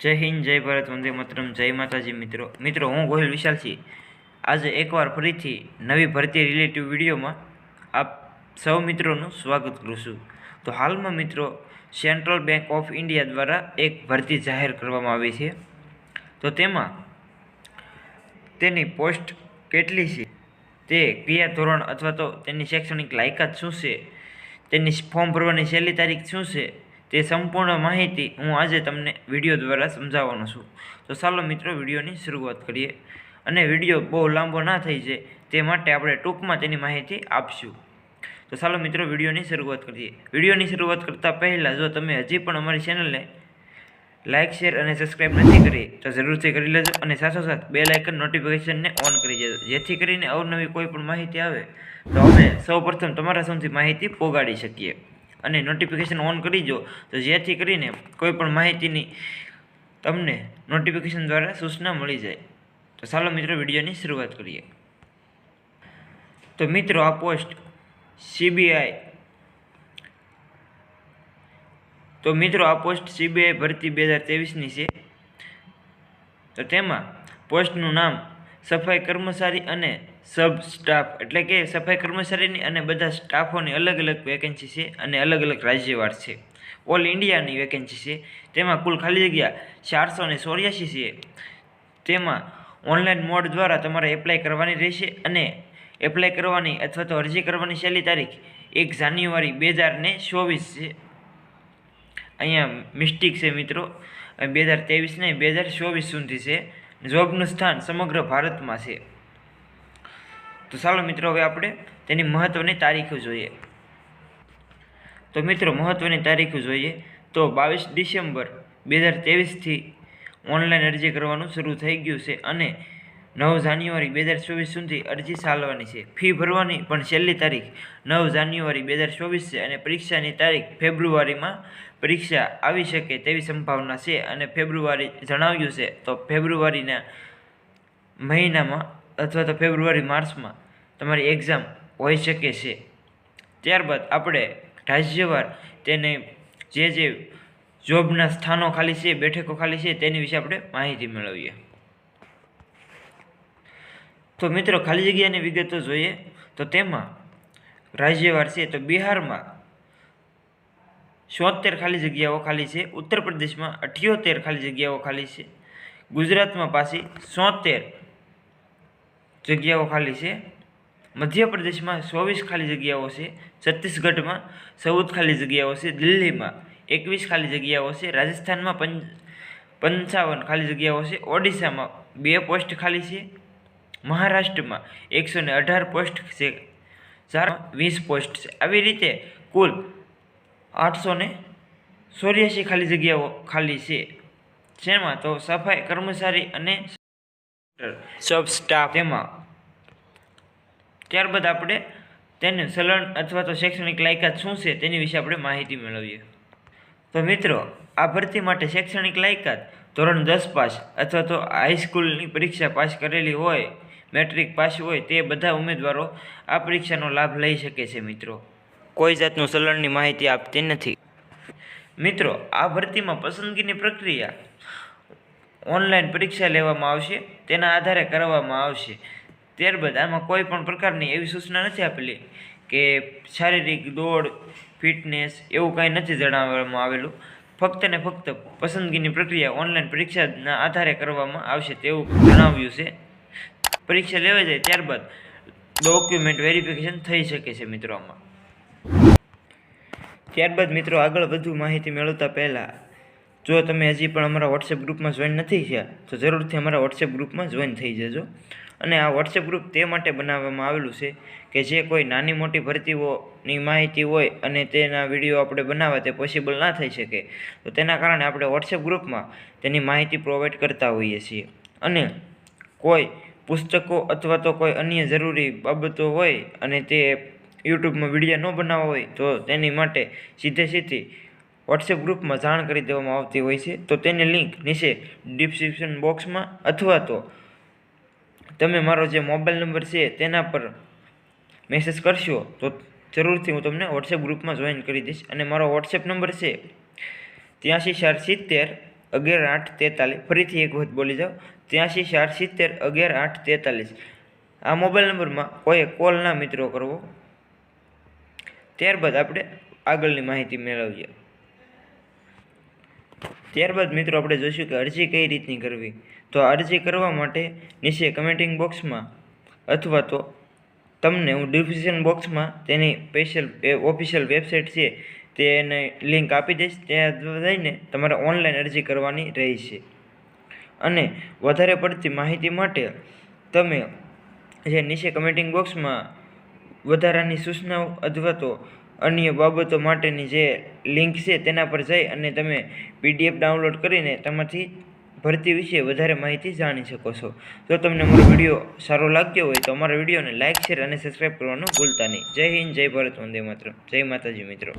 જય હિન્દ, જય ભારત, વંદે મતરમ, જય માતાજી મિત્રો. મિત્રો, હું ગોહિલ વિશાલજી. આજે એકવાર ફરીથી નવી ભરતી રિલેટિવ વિડીયોમાં આપ સૌ મિત્રોનું સ્વાગત કરું છું. તો હાલમાં મિત્રો સેન્ટ્રલ બેંક ઓફ ઇન્ડિયા દ્વારા એક ભરતી જાહેર કરવામાં આવી છે. તો તેમાં તેની પોસ્ટ કેટલી છે? તે ક્રિયા ધોરણ અથવા તો તેની શૈક્ષણિક લાયકાત શું છે? તેની ફોર્મ ભરવાની છેલ્લી તારીખ શું છે? તે સંપૂર્ણ માહિતી હું આજે તમને વીડિયો દ્વારા સમજાવવાનો છું. તો ચાલો મિત્રો, વિડીયોની શરૂઆત કરીએ. અને વીડિયો બહુ લાંબો ના થઈ જાય તે માટે આપણે ટૂંકમાં તેની માહિતી આપશું. તો ચાલો મિત્રો, વિડીયોની શરૂઆત કરીએ. વિડીયોની શરૂઆત કરતાં પહેલાં જો તમે હજી પણ અમારી ચેનલને લાઇક શેર અને સબસ્ક્રાઇબ નથી કરી, તો જરૂરથી કરી લેજો અને સાથોસાથ બે લાઇકન નોટિફિકેશનને ઓન કરી દેજો. જેથી કરીને અવનવી કોઈ પણ માહિતી આવે, તો અમે સૌપ્રથમ તમારા સુધી માહિતી પોગાડી શકીએ. અને નોટિફિકેશન ઓન કરી દો. તો જેથી કરીને કોઈ પણ માહિતીની તમને નોટિફિકેશન દ્વારા સૂચના મળી જાય. તો ચાલો મિત્રો વિડીયોની શરૂઆત કરીએ. તો મિત્રો આ પોસ્ટ સીબીઆઈ તો મિત્રો આ પોસ્ટ સીબીઆઈ ભરતી બે હજાર તેવીસની છે. તો તેમાં પોસ્ટનું નામ સફાઈ કર્મચારી અને સબ સ્ટાફ, એટલે કે સફાઈ કર્મચારીની અને બધા સ્ટાફોની અલગ અલગ વેકેન્સી છે અને અલગ અલગ રાજ્યવાર છે. ઓલ ઇન્ડિયાની વેકેન્સી છે. તેમાં કુલ ખાલી જગ્યા ચારસો ને ચોર્યાસી છે. તેમાં ઓનલાઈન મોડ દ્વારા તમારે એપ્લાય કરવાની રહેશે અને એપ્લાય કરવાની અથવા તો અરજી કરવાની છેલ્લી તારીખ એક જાન્યુઆરી બે હજાર ને ચોવીસ છે. અહીંયા મિસ્ટેક છે મિત્રો. બે હજાર ત્રેવીસ ને બે હજાર ચોવીસ સુધી છે. જોબનું સ્થાન સમગ્ર ભારતમાં છે. તો ચાલો મિત્રો, હવે આપણે તેની મહત્ત્વની તારીખો જોઈએ. તો મિત્રો મહત્ત્વની તારીખો જોઈએ તો બાવીસ ડિસેમ્બર બે હજાર ત્રેવીસથી ઓનલાઈન અરજી કરવાનું શરૂ થઈ ગયું છે અને નવ જાન્યુઆરી બે હજાર ચોવીસ સુધી અરજી ચાલવાની છે. ફી ભરવાની પણ છેલ્લી તારીખ નવ જાન્યુઆરી બે હજાર ચોવીસ છે અને પરીક્ષાની તારીખ ફેબ્રુઆરીમાં પરીક્ષા આવી શકે તેવી સંભાવના છે અને ફેબ્રુઆરી જણાવ્યું છે તો ફેબ્રુઆરીના મહિનામાં અથવા તો ફેબ્રુઆરી માર્ચમાં તમારી એક્ઝામ હોઈ શકે છે. ત્યારબાદ આપણે રાજ્યવાર તેને જે જે જોબના સ્થાનો ખાલી છે, બેઠકો ખાલી છે તેની વિશે આપણે માહિતી મેળવીએ. તો મિત્રો ખાલી જગ્યાની વિગતો જોઈએ. તો તેમાં રાજ્યવાર છે તો બિહારમાં છોતેર ખાલી જગ્યાઓ ખાલી છે. ઉત્તર પ્રદેશમાં અઠ્યોતેર ખાલી જગ્યાઓ ખાલી છે. ગુજરાતમાં પાછી સોતેર જગ્યાઓ ખાલી છે. મધ્યપ્રદેશમાં ચોવીસ ખાલી જગ્યાઓ છે. છત્તીસગઢમાં ચૌદ ખાલી જગ્યાઓ છે. દિલ્હીમાં એકવીસ ખાલી જગ્યાઓ છે. રાજસ્થાનમાં પંચ પંચાવન ખાલી જગ્યાઓ છે. ઓડિશામાં બે પોસ્ટ ખાલી છે. મહારાષ્ટ્રમાં એકસો ને અઢાર પોસ્ટ છે. વીસ પોસ્ટ છે. આવી રીતે કુલ આઠસો ને ચોર્યાસી ખાલી જગ્યાઓ ખાલી છે. જેમાં તો સફાઈ કર્મચારી અને સબ સ્ટાફ તેમાં ત્યારબાદ આપણે તેને સલણ અથવા તો શૈક્ષણિક લાયકાત શું છે તેની વિશે આપણે માહિતી મેળવીએ. તો મિત્રો, આ ભરતી માટે શૈક્ષણિક લાયકાત ધોરણ દસ પાસ અથવા તો હાઈસ્કૂલની પરીક્ષા પાસ કરેલી હોય મેટ્રિક પાસ હોય તે બધા ઉમેદવારો આ પરીક્ષાનો લાભ લઈ શકે છે, મિત્રો. કોઈ જાતનું સલણની માહિતી આપતી નથી. મિત્રો, આ ભરતીમાં પસંદગીની પ્રક્રિયા ઓનલાઈન પરીક્ષા લેવામાં આવશે, તેના આધારે કરવામાં આવશે. ત્યારબાદ આમાં કોઈ પણ પ્રકારની એવી સૂચના નથી આપેલી કે શારીરિક દોડ, ફિટનેસ એવું કાંઈ નથી જણાવવામાં આવેલું. ફક્ત ને ફક્ત પસંદગીની પ્રક્રિયા ઓનલાઈન પરીક્ષાના આધારે કરવામાં આવશે તેવું જણાવ્યું છે. પરીક્ષા લેવાઈ જાય ત્યારબાદ ડોક્યુમેન્ટ વેરિફિકેશન થઈ શકે છે મિત્રો આમાં. ત્યારબાદ મિત્રો આગળ વધુ માહિતી મેળવતા પહેલાં, જો તમે હજી પણ અમારા વોટ્સએપ ગ્રુપમાં જોઈન નથી થયા, તો જરૂરથી અમારા વોટ્સએપ ગ્રુપમાં જોઈન થઈ જજો. અને આ વોટ્સએપ ગ્રુપ તે માટે બનાવવામાં આવેલું છે કે જે કોઈ નાની મોટી ભરતીઓની માહિતી હોય અને તેના વીડિયો આપણે બનાવવા તે પોસિબલ ના થઈ શકે, તો તેના કારણે આપણે વોટ્સએપ ગ્રુપમાં તેની માહિતી પ્રોવાઈડ કરતા હોઈએ છીએ. અને કોઈ પુસ્તકો અથવા તો કોઈ અન્ય જરૂરી બાબતો હોય અને તે યુટ્યુબમાં વીડિયો ન બનાવવા હોય તો તેની માટે સીધે સીધી વોટ્સએપ ગ્રુપમાં જાણ કરી દેવામાં આવતી હોય છે. તો તેની લિંક નીચે ડિસ્ક્રિપ્શન બોક્સમાં અથવા તો તમે મારો જે મોબાઈલ નંબર છે તેના પર મેસેજ કરશો તો જરૂરથી હું તમને વોટ્સએપ ગ્રુપમાં જોઈન કરી દઈશ. અને મારો વોટ્સએપ નંબર છે ત્યાંસી ચાર સિત્તેર અગિયાર, આઠ, તેતાલીસ. ફરીથી એક વખત બોલી જાઓ. ત્યાંસી ચાર સિત્તેર, અગિયાર, આઠ, તેતાલીસ. આ મોબાઈલ નંબરમાં કોઈએ કોલ ના મિત્રો કરવો. ત્યારબાદ આપણે આગળની માહિતી મેળવીએ. ત્યારબાદ મિત્રો આપણે જોઈશું કે અરજી કઈ રીતની કરવી. તો અરજી કરવા માટે નીચે કમેન્ટિંગ બોક્સમાં અથવા તો તમને હું ડિસ્ક્રિપ્શન બોક્સમાં તેની સ્પેશિયલ ઓફિશિયલ વેબસાઇટ છે તેને લિંક આપી દઈશ. ત્યાં જઈને તમારે ઓનલાઈન અરજી કરવાની રહેશે. અને વધારે પડતી માહિતી માટે તમે જે નીચે કમેન્ટિંગ બોક્સમાં વધારાની સૂચનાઓ અથવા તો અન્ય બાબતો માટેની જે લિંક છે તેના પર જઈ અને તમે પીડીએફ ડાઉનલોડ કરીને તેમાંથી ભરતી વિશે વધારે માહિતી જાણી શકો છો. જો તમને મારો વીડિયો સારો લાગ્યો હોય તો અમારા વિડીયોને લાઇક શેર અને સબસ્ક્રાઈબ કરવાનું ભૂલતા નહીં. જય હિન્દ, જય ભારત, વંદે માત્ર જય માતાજી મિત્રો.